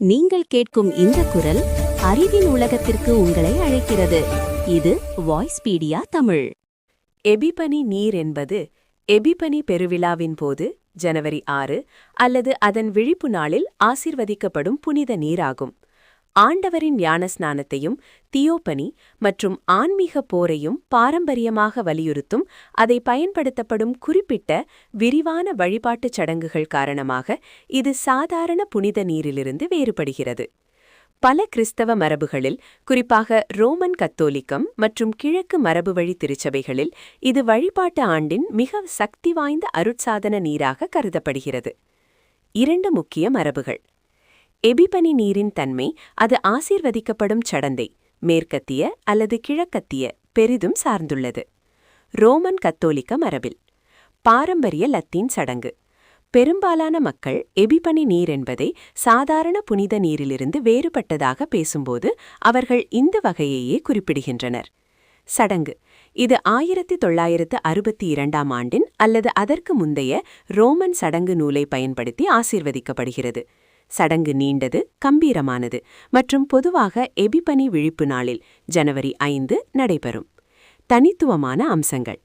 நீங்கள் கேட்கும் இந்த குரல் அறிவின் உலகத்திற்கு உங்களை அழைக்கிறது. இது வாய்ஸ்பீடியா தமிழ். எபிபனி நீர் என்பது எபிபனி பெருவிழாவின் போது ஜனவரி ஆறு அல்லது அதன் விழிப்பு நாளில் ஆசிர்வதிக்கப்படும் புனித நீராகும். ஆண்டவரின் ஞானஸ்நானத்தையும் தியோபனி மற்றும் ஆன்மீக போரையும் பாரம்பரியமாக வலியுறுத்தும் அதை பயன்படுத்தப்படும் குறிப்பிட்ட விரிவான வழிபாட்டுச் சடங்குகள் காரணமாக இது சாதாரண புனித நீரிலிருந்து வேறுபடுகிறது. பல கிறிஸ்தவ மரபுகளில் குறிப்பாக ரோமன் கத்தோலிக்கம் மற்றும் கிழக்கு மரபுவழி திருச்சபைகளில் இது வழிபாட்டு ஆண்டின் மிக சக்தி வாய்ந்த அருட்சாதன நீராக கருதப்படுகிறது. இரண்டு முக்கிய மரபுகள். எபிபனி நீரின் தன்மை அது ஆசீர்வதிக்கப்படும் சடந்தை மேற்கத்திய அல்லது கிழக்கத்திய பெரிதும் சார்ந்துள்ளது. ரோமன் கத்தோலிக்க மரபில். பாரம்பரிய லத்தீன் சடங்கு. பெரும்பாலான மக்கள் எபிபனி நீர் என்பதை சாதாரண புனித நீரிலிருந்து வேறுபட்டதாக பேசும்போது அவர்கள் இந்த வகையையே குறிப்பிடுகின்றனர். சடங்கு. இது ஆயிரத்தி தொள்ளாயிரத்து அறுபத்தி இரண்டாம் ஆண்டின் அல்லது அதற்கு முந்தைய ரோமன் சடங்கு நூலை பயன்படுத்தி ஆசீர்வதிக்கப்படுகிறது. சடங்கு நீண்டது கம்பீரமானது மற்றும் பொதுவாக எபிபனி விழிப்பு நாளில் ஜனவரி ஐந்து நடைபெறும். தனித்துவமான அம்சங்கள்.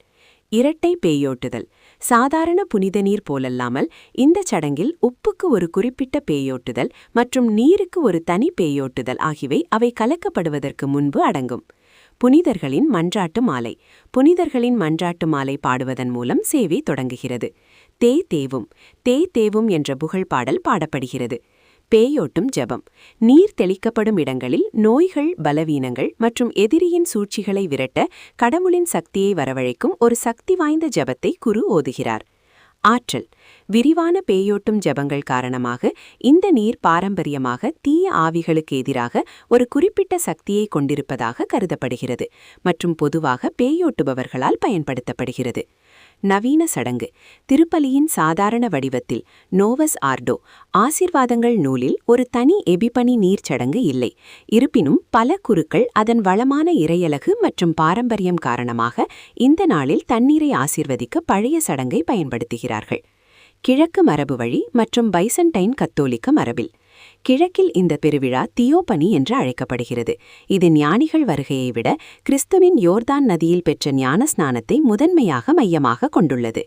இரட்டை பேயோட்டுதல். சாதாரண புனித நீர் போலல்லாமல் இந்த சடங்கில் உப்புக்கு ஒரு குறிப்பிட்ட பேயோட்டுதல் மற்றும் நீருக்கு ஒரு தனி பேயோட்டுதல் ஆகியவை அவை கலக்கப்படுவதற்கு முன்பு அடங்கும். புனிதர்களின் மன்றாட்டு மாலை. புனிதர்களின் மன்றாட்டு மாலை பாடுவதன் மூலம் சேவை தொடங்குகிறது. தே தேவும் தே தேவும் என்ற புகழ் பாடல் பாடப்படுகிறது. பேயோட்டும் ஜபம். நீர் தெளிக்கப்படும் இடங்களில் நோய்கள் பலவீனங்கள் மற்றும் எதிரியின் சூழ்ச்சிகளை விரட்ட கடவுளின் சக்தியை வரவழைக்கும் ஒரு சக்தி வாய்ந்த ஜெபத்தை குரு ஓதுகிறார். ஆற்றல். விரிவான பேயோட்டும் ஜபங்கள் காரணமாக இந்த நீர் பாரம்பரியமாக தீய ஆவிகளுக்கு எதிராக ஒரு குறிப்பிட்ட சக்தியை கொண்டிருப்பதாக கருதப்படுகிறது மற்றும் பொதுவாக பேயோட்டுபவர்களால் பயன்படுத்தப்படுகிறது. நவீன சடங்கு. திருப்பலியின் சாதாரண வடிவத்தில் நோவஸ் ஆர்டோ. ஆசிர்வாதங்கள் நூலில் ஒரு தனி எபிபனி நீர் சடங்கு இல்லை. இருப்பினும் பல குருக்கள் அதன் வளமான இறையலகு மற்றும் பாரம்பரியம் காரணமாக இந்த நாளில் தண்ணீரை ஆசிர்வதிக்க பழைய சடங்கை பயன்படுத்துகிறார்கள். கிழக்கு மரபு வழி மற்றும் பைசன்டைன் கத்தோலிக்க மரபில். கிழக்கில் இந்த பெருவிழா தியோபனி என்று அழைக்கப்படுகிறது. இது ஞானிகள் வருகையை விட கிறிஸ்துவின் யோர்தான் நதியில் பெற்ற ஞான ஸ்நானத்தை முதன்மையாக மையமாக கொண்டுள்ளது.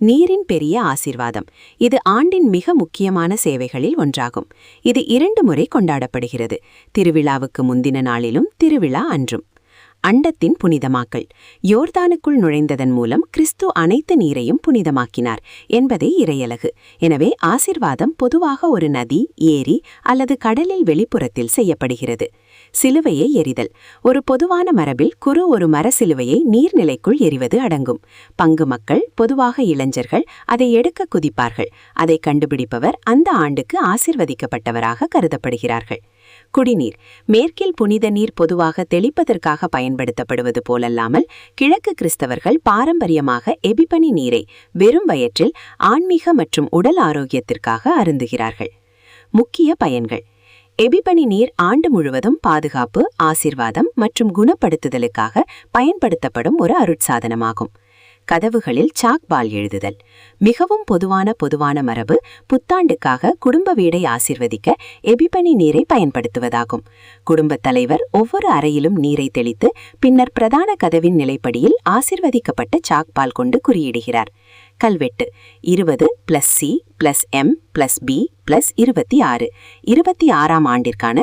நீரின் பெரிய ஆசிர்வாதம். இது ஆண்டின் மிக முக்கியமான சேவைகளில் ஒன்றாகும். இது இரண்டு முறை கொண்டாடப்படுகிறது. திருவிழாவுக்கு முந்தின நாளிலும் திருவிழா அன்றும். அண்டத்தின் புனிதமாக்கல். யோர்தானுக்குள் நுழைந்ததன் மூலம் கிறிஸ்து அனைத்து நீரையும் புனிதமாக்கினார் என்பதே இறையலகு. எனவே ஆசிர்வாதம் பொதுவாக ஒரு நதி ஏரி அல்லது கடலில் வெளிப்புறத்தில் செய்யப்படுகிறது. சிலுவையை எரிதல். ஒரு பொதுவான மரபில் குரு ஒரு மர சிலுவையை நீர்நிலைக்குள் எரிவது அடங்கும். பங்கு மக்கள் பொதுவாக இளைஞர்கள் அதை எடுக்க குதிப்பார்கள். அதை கண்டுபிடிப்பவர் அந்த ஆண்டுக்கு ஆசிர்வதிக்கப்பட்டவராக கருதப்படுகிறார்கள். குடிநீர். மேற்கில் புனித நீர் பொதுவாக தெளிப்பதற்காக பயன்படுத்தப்படுவது போலல்லாமல் கிழக்கு கிறிஸ்தவர்கள் பாரம்பரியமாக எபிபனி நீரை வெறும் வயிற்றில் ஆன்மீக மற்றும் உடல் ஆரோக்கியத்திற்காக அருந்துகிறார்கள். முக்கிய பயன்கள். எபிபனி நீர் ஆண்டு முழுவதும் பாதுகாப்பு ஆசிர்வாதம் மற்றும் குணப்படுத்துதலுக்காக பயன்படுத்தப்படும் ஒரு அருட்சாதனமாகும். கதவுகளில் சாக் பால் எழுதுதல். மிகவும் பொதுவான பொதுவான மரபு புத்தாண்டுக்காக குடும்ப வீடை ஆசிர்வதிக்க எபிபனி நீரை பயன்படுத்துவதாகும். குடும்பத் தலைவர் ஒவ்வொரு அறையிலும் நீரை தெளித்து பின்னர் பிரதான கதவின் நிலைப்படியில் ஆசிர்வதிக்கப்பட்ட சாக் பால் கொண்டு குறியிடுகிறார். கல்வெட்டு இருபது plus C plus M plus P plus இருபத்தி ஆறு. இருபத்தி ஆறாம் ஆண்டிற்கான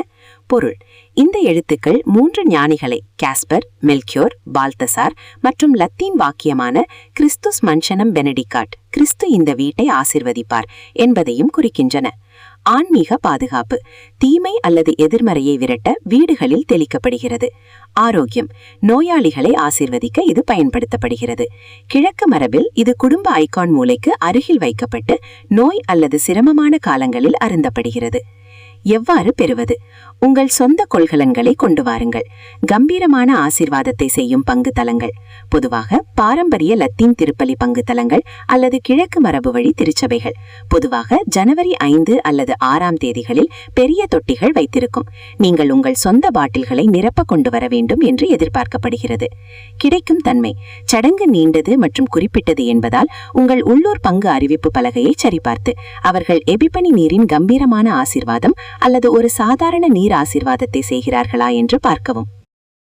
பொருள். இந்த எழுத்துக்கள் மூன்று ஞானிகளை காஸ்பர் மெல்கியோர் பால்தசார் மற்றும் லத்தீன் வாக்கியமான கிறிஸ்துஸ் மன்ஷனம் பெனடிகாட் கிறிஸ்து இந்த வீட்டை ஆசிர்வதிப்பார் என்பதையும் குறிக்கின்றன. ஆன்மீக பாதுகாப்பு தீமை அல்லது எதிர்மறையை விரட்ட வீடுகளில் தெளிக்கப்படுகிறது. ஆரோக்கியம் நோயாளிகளை ஆசிர்வதிக்க இது பயன்படுத்தப்படுகிறது. கிழக்கு மரபில் இது குடும்ப ஐகான் மூளைக்கு அருகில் வைக்கப்பட்டு நோய் அல்லது சிரமமான காலங்களில் அருந்தப்படுகிறது. எவ்வாறு பெறுவது? உங்கள் சொந்த கொள்கலன்களை கொண்டு வாருங்கள். கம்பீரமான ஆசீர்வாதத்தை செய்யும் பங்கு தலங்கள் பொதுவாக பாரம்பரிய லத்தீன் திருப்பலி பங்கு தலங்கள் அல்லது கிழக்கு மரபு வழி திருச்சபைகள். பொதுவாக ஜனவரி ஐந்து அல்லது ஆறாம் தேதிகளில் பெரிய தொட்டிகள் வைத்திருக்கும். நீங்கள் உங்கள் சொந்த பாட்டில்களை நிரப்ப கொண்டு வர வேண்டும் என்று எதிர்பார்க்கப்படுகிறது. கிடைக்கும் தன்மை. சடங்கு நீண்டது மற்றும் குறிப்பிட்டது என்பதால் உங்கள் உள்ளூர் பங்கு அறிவிப்பு பலகையை சரிபார்த்து அவர்கள் எபிபனி நீரின் கம்பீரமான ஆசீர்வாதம் அல்லது ஒரு சாதாரண நீர் ஆசிர்வாதத்தை செய்கிறார்களா என்று பார்க்கவும்.